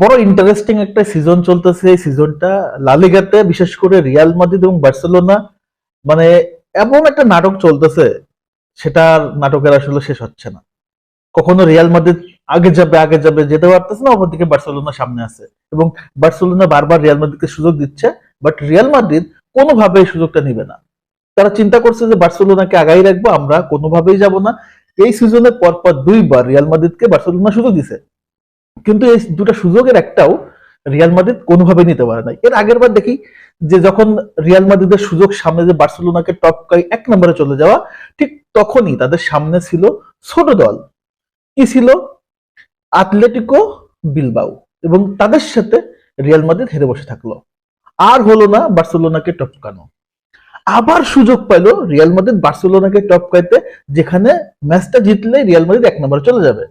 বড় ইন্টারেস্টিং একটা সিজন চলতেছে এই সিজনটা লালিগাতে বিশেষ করে রিয়াল মাদ্রিদ এবং বার্সেলোনা মানে এমন একটা নাটক চলতেছে, সেটার নাটকের আসলে শেষ হচ্ছে না। কখনো রিয়াল মাদ্রিদ আগে যাবে আগে যাবে, যেতে পারতেছে না, অপরদিকে বার্সেলোনা সামনে আছে। এবং বার্সেলোনা বারবার রিয়াল মাদ্রিদকে সুযোগ দিচ্ছে বাট রিয়াল মাদ্রিদ কোনোভাবে এই সুযোগটা নিবে না। তারা চিন্তা করছে যে বার্সেলোনাকে আগাই রাখব, আমরা কোনোভাবেই যাব না। এই সিজনে পরপর দুইবার রিয়াল মাদ্রিদকে বার্সেলোনা সুযোগ দিছে। কিন্তু এই দুটো সুযোগের একটাও রিয়াল মাদ্রিদ কোনোভাবে নিতে পারে নাই। এর আগের বার দেখি যে যখন রিয়াল মাদ্রিদের সুযোগ সামনে যে বার্সেলোনাকে টপ করে এক নম্বরে চলে যাওয়া, ঠিক তখনই তাদের সামনে ছিল ছোট দল। কি ছিল? Atletico Bilbao. এবং তাদের সাথে রিয়াল মাদ্রিদ হেরে বসে থাকল। আর হলো না বার্সেলোনাকে টপকানো আবার সুযোগ পাইলো রিয়াল মাদ্রিদ বার্সেলোনাকে টপকাইতে যেখানে ম্যাচটা জিতলে রিয়াল মাদ্রিদ এক নম্বরে চলে যাবে।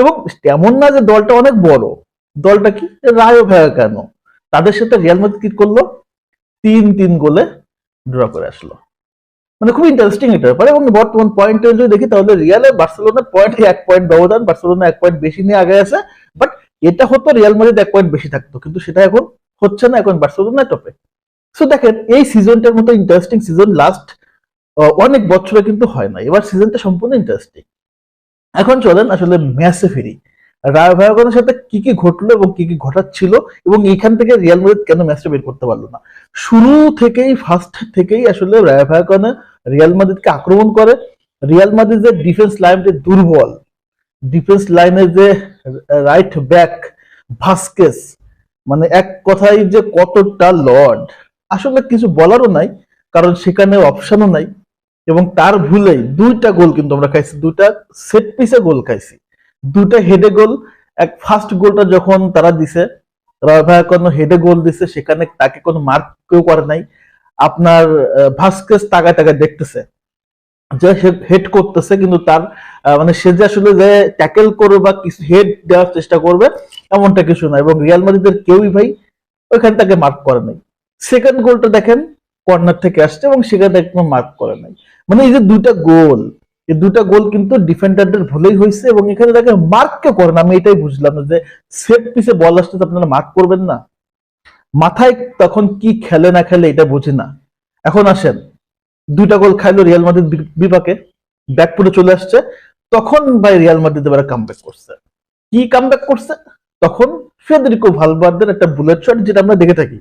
এবং তেমন না যে দলটা অনেক বড়। দলটা কি? রায়ো ভায়া কেন? তাদের সাথে রিয়াল মাদ্রিদ কি করল? তিন তিন গোলে ড্র করে আসলো। মানে খুব ইন্টারেস্টিং এটা ব্যাপার এবং বর্তমান পয়েন্ট যদি দেখি তাহলে রিয়ালে বার্সেলোনার পয়েন্ট এক পয়েন্ট ব্যবধান বার্সেলোনা এক পয়েন্ট বেশি নিয়ে আগে আছে। বাট এটা হতো রিয়াল মাদ্রিদ এক পয়েন্ট বেশি থাকতো, কিন্তু সেটা এখন হচ্ছে না, এখন বার্সেলোনা টপে সো দেখেন, এই সিজনটার মতো ইন্টারেস্টিং সিজন লাস্ট অনেক বছরে কিন্তু হয় না। এবার সিজনটা সম্পূর্ণ ইন্টারেস্টিং এখন চলেন আসলে ম্যাচে ফিরি রায় ভায়াগনের সাথে কি কি ঘটলো এবং কি কি ঘটাচ্ছিল এবং এখান থেকে রিয়াল মাদ্রিদ কেন ম্যাচটা বের করতে পারল না? শুরু থেকেই ফার্স্ট থেকেই আসলে রায় ভায়াগনে রিয়াল মাদ্রিদকে আক্রমণ করে। রিয়াল মাদ্রিদের ডিফেন্স লাইন যে দুর্বল ডিফেন্স লাইনে যে রাইট ব্যাক ভাস্কেস মানে এক কথায় যে কতটা লর্ড, আসলে কিছু বলারও নাই, কারণ সেখানে অপশনও নাই। এবং তার ভুলেই দুইটা গোল কিন্তু আমরা খাইছি। দুইটা সেট পিসে গোল খাইছি। দুইটা হেডে গোল। এক ফার্স্ট গোলটা যখন তারা দিছে কোনো হেডে গোল দিছে, সেখানে তাকে কোনো মার্ক কেউ করে নাই। আপনার ভাস্কেস তাকায় তাকায় দেখতেছে। যে হেড করতেছে, কিন্তু তার মানে সে যে আসলে যে ট্যাকেল করবে বা কিছু হেড দেওয়ার চেষ্টা করবে, এমনটা কিছু না। এবং রিয়াল মাদ্রিদের কেউই ভাই ওইখানে তাকে মার্ক করে নাই। সেকেন্ড গোলটা দেখেন কর্নার থেকে আসছে এবং সেখানে একদম মার্ক করে নাই। মানে এই যে দুইটা গোল, এই দুইটা গোল কিন্তু ডিফেন্ডারদের ভুলেই হয়েছে এবং এখানে দেখে মার্ক কে করেন, আমি এটাই বুঝলাম না যে সেট পিসে বল আসতে আপনারা মার্ক করবেন না। মাথায় তখন কি খেলে না খেলে এটা বুঝি না। এখন আসেন, দুইটা গোল খাইলো রিয়াল মাদ্রিদ বিপাকে ব্যাকপুটে চলে আসছে, তখন ভাই রিয়াল মাদ্রিদ এবার কামব্যাক করছে। কি কামব্যাক করছে? তখন ফেদেরিকো ভালভার্দের একটা বুলেট শট যেটা আমরা দেখে থাকি।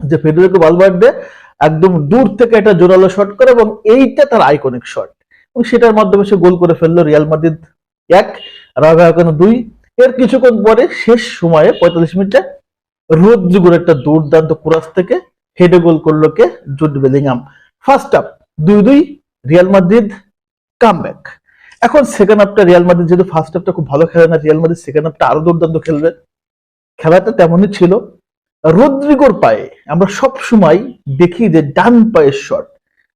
যে ফেডেরিকো ভালভার্দে একদম দূর থেকে একটা জোরালো শট করে এবং এইটা তার আইকনিক শট এবং সেটার মাধ্যমে সে গোল করে ফেলল রিয়াল মাদ্রিদ এক রাভায়াকানো দুই। এর কিছুক্ষণ পরে শেষ সময়ে পঁয়তাল্লিশ মিনিটে রোদ্রিগোর একটা দুর্দান্ত কুরাস থেকে হেডে গোল করল কে? Jude Bellingham. ফার্স্ট আপ দুই দুই, রিয়াল মাদ্রিদ কামব্যাক এখন সেকেন্ড আপটা রিয়াল মাদ্রিদ যেহেতু ফার্স্ট হাফটা খুব ভালো খেলে না, রিয়াল মাদ্রিদ সেকেন্ড হাফটা আরও দুর্দান্ত খেলবে। খেলাটা তেমনই ছিল। রদ্রিগোর পায়ে, আমরা সব সময় দেখি যে ডান পায়ের শট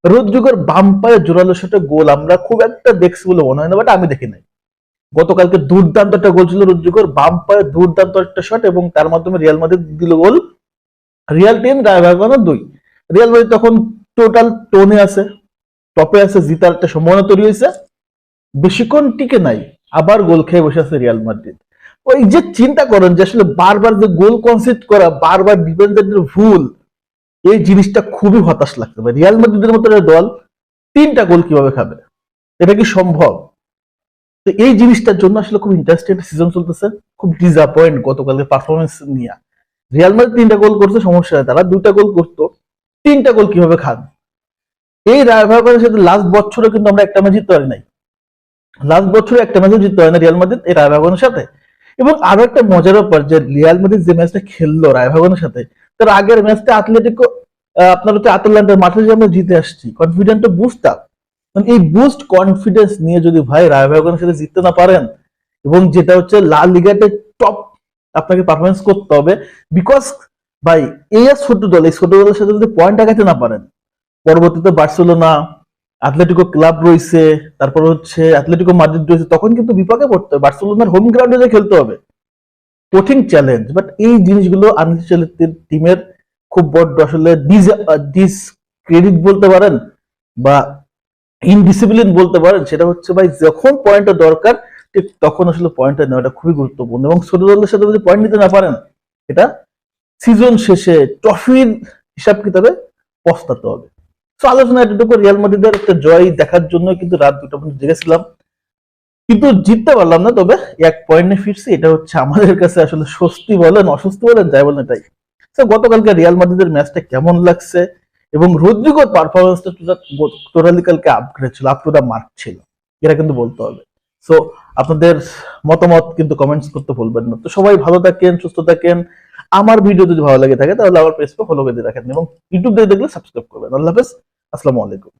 রদ্রিগোর বাম পায়ে জোরালো শটে গোল, আমরা খুব একটা দেখছি বলে মনে হয় না বাট আমি দেখি নাই। গতকালকে দুর্দান্ত একটা গোল ছিল রদ্রিগোর, বাম পায়ে দুর্দান্ত একটা শট এবং তার মাধ্যমে রিয়াল মাদ্রিদ দিল গোল। রিয়াল টেন রায়ভাগানো দুই। রিয়াল মাদ্রিদ তখন টোটাল টোনে আছে টপে আছে, জিতার একটা সম্ভাবনা তৈরি হয়েছে। বেশিক্ষণ টিকে নাই, আবার গোল খেয়ে বসে আছে রিয়াল মাদ্রিদ। ওই যে চিন্তা করেন যে আসলে বারবার যে গোল কনসিড করা, বারবার ডিফেন্ডারদের ভুল, এই জিনিসটা খুবই হতাশ লাগতে পারে রিয়াল মাদ্রিদের মতো দল তিনটা গোল কীভাবে খাবে? এটা কি সম্ভব? তো এই জিনিসটার জন্য আসলে খুব ইন্টারেস্টিং একটা সিজন চলতেছে, খুব ডিসঅ্যাপয়েন্ট গতকালের পারফরমেন্স নিয়ে। রিয়াল মাদ্রিদ তিনটা গোল করছে, সমস্যা নেই। তারা দুইটা গোল করতো, তিনটা গোল কীভাবে খান? এই রায়ভাগনের সাথে লাস্ট বছরে কিন্তু আমরা একটা ম্যাচ জিততে পারি নাই। লাস্ট বছরে একটা ম্যাচও জিততে হয় না রিয়াল মাদ্রিদ এই রায়ভাগনের সাথে। এবং আরও একটা মজার ব্যাপার যে রিয়াল মাদ্রিদ যে ম্যাচটা খেললো রায়ভাগনের সাথে, তার আগের ম্যাচটা আথলেটিকো আপনার হচ্ছে আতলান্টার মাঠে যে আমরা জিতে আসছি কনফিডেন্ট তো বুঝতাম মানে এই বুস্ট কনফিডেন্স নিয়ে যদি ভাই রায়ভাগনের সাথে জিততে না পারেন, এবং যেটা হচ্ছে লা লিগাতে টপ আপনাকে পারফরমেন্স করতে হবে বিকজ ভাই এই ছোট দল, এই ছোট দলের সাথে যদি পয়েন্ট আগাতে না পারেন, পরবর্তীতে বার্সেলোনা আথলেটিকো ক্লাব রয়েছে, তারপর হচ্ছে আথলেটিকো মাদ্রিদ রয়েছে, তখন কিন্তু বিপাকে পড়তে হবে। বার্সেলোনার হোম গ্রাউন্ডে যে খেলতে হবে। কঠিন চ্যালেঞ্জ বাট এই জিনিসগুলো আনচেলত্তির টিমের খুব বড় আসলে ডিস ক্রেডিট বলতে পারেন বা ইনডিসিপ্লিন বলতে পারেন, সেটা হচ্ছে ভাই যখন পয়েন্টটা দরকার, ঠিক তখন আসলে পয়েন্টটা নেওয়াটা খুবই গুরুত্বপূর্ণ। এবং ছোট দলের সাথে যদি পয়েন্ট নিতে না পারেন, এটা সিজন শেষে ট্রফির হিসাব কিতাবে পস্তাতে হবে। আলোচনা এতটুকু রিয়াল মাদ্রিদের একটা জয় দেখার জন্য কিন্তু রাত দুটো পর্যন্ত জেগেছিলাম। কিন্তু জিততে পারলাম না, তবে এক পয়েন্টে ফিরছি। এটা হচ্ছে আমাদের কাছে আসলে স্বস্তি বলেন, অস্বস্তি বলেন, যাই বলেন এটাই। গতকালকে রিয়াল মাদ্রিদের ম্যাচটা কেমন লাগছে এবং রদ্রিগোর পারফরমেন্সটা টোটালি কালকে আপগ্রেড ছিল আপ টু দা মার্ক ছিল। এটা কিন্তু বলতে হবে। সো আপনাদের মতামত কিন্তু কমেন্টস করতে ভুলবেন না। তো সবাই ভালো থাকেন, সুস্থ থাকেন। আমার ভিডিও যদি ভালো লাগে থাকে, তাহলে আমার পেজকে ফলো করে রাখেন এবং ইউটিউব দিয়ে দেখলে সাবস্ক্রাইব করবেন। আল্লাহ হাফেজ। আসসালামু আলাইকুম।